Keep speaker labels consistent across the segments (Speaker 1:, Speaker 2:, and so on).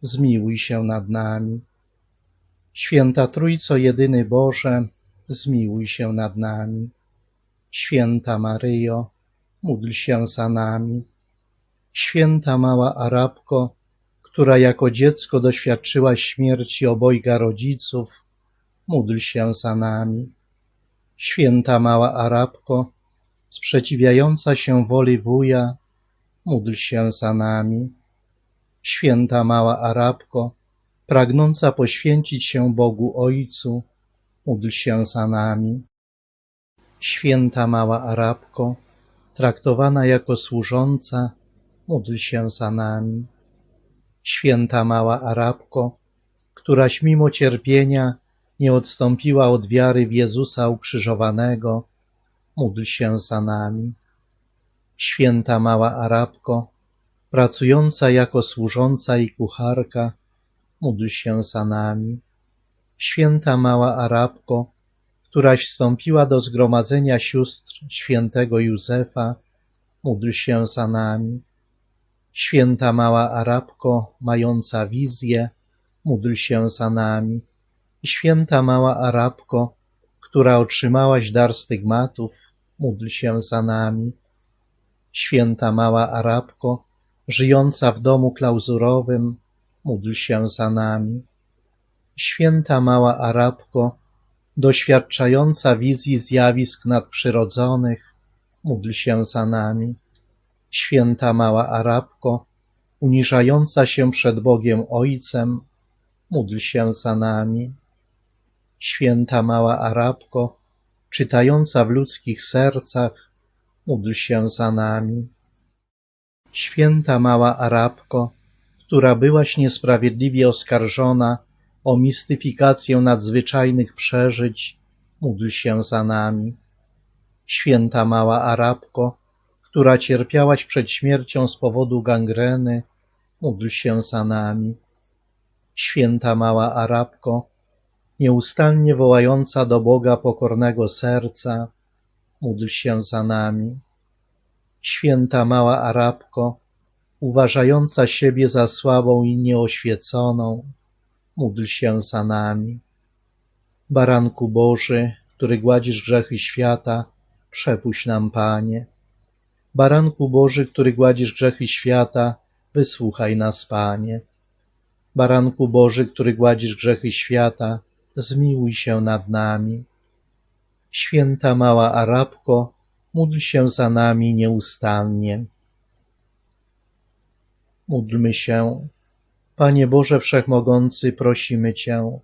Speaker 1: zmiłuj się nad nami. Święta Trójco Jedyny Boże, zmiłuj się nad nami. Święta Maryjo, módl się za nami. Święta Mała Arabko, która jako dziecko doświadczyłaś śmierci obojga rodziców, módl się za nami. Święta Mała Arabko, sprzeciwiająca się woli wuja, módl się za nami. Święta Mała Arabko, pragnąca poświęcić się Bogu Ojcu, módl się za nami. Święta Mała Arabko, traktowana jako służąca, módl się za nami. Święta Mała Arabko, któraś mimo cierpienia nie odstąpiła od wiary w Jezusa ukrzyżowanego, módl się za nami. Święta Mała Arabko, pracująca jako służąca i kucharka, módl się za nami. Święta Mała Arabko, któraś wstąpiła do zgromadzenia sióstr świętego Józefa, módl się za nami. Święta Mała Arabko, mająca wizję, módl się za nami. Święta Mała Arabko, która otrzymałaś dar stygmatów, módl się za nami. Święta Mała Arabko, żyjąca w domu klauzurowym, módl się za nami. Święta Mała Arabko, doświadczająca wizji zjawisk nadprzyrodzonych, módl się za nami. Święta Mała Arabko, uniżająca się przed Bogiem Ojcem, módl się za nami. Święta Mała Arabko, czytająca w ludzkich sercach, módl się za nami. Święta Mała Arabko, która byłaś niesprawiedliwie oskarżona o mistyfikację nadzwyczajnych przeżyć, módl się za nami. Święta Mała Arabko, która cierpiałaś przed śmiercią z powodu gangreny, módl się za nami. Święta Mała Arabko, nieustannie wołająca do Boga pokornego serca, módl się za nami. Święta Mała Arabko, uważająca siebie za słabą i nieoświeconą, módl się za nami. Baranku Boży, który gładzisz grzechy świata, przepuść nam, Panie. Baranku Boży, który gładzisz grzechy świata, wysłuchaj nas, Panie. Baranku Boży, który gładzisz grzechy świata, zmiłuj się nad nami. Święta Mała Arabko, módl się za nami nieustannie. Módlmy się. Panie Boże Wszechmogący, prosimy Cię,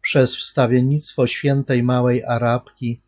Speaker 1: przez wstawiennictwo świętej Małej Arabki,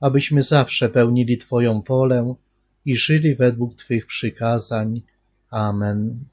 Speaker 1: abyśmy zawsze pełnili Twoją wolę i żyli według Twych przykazań. Amen.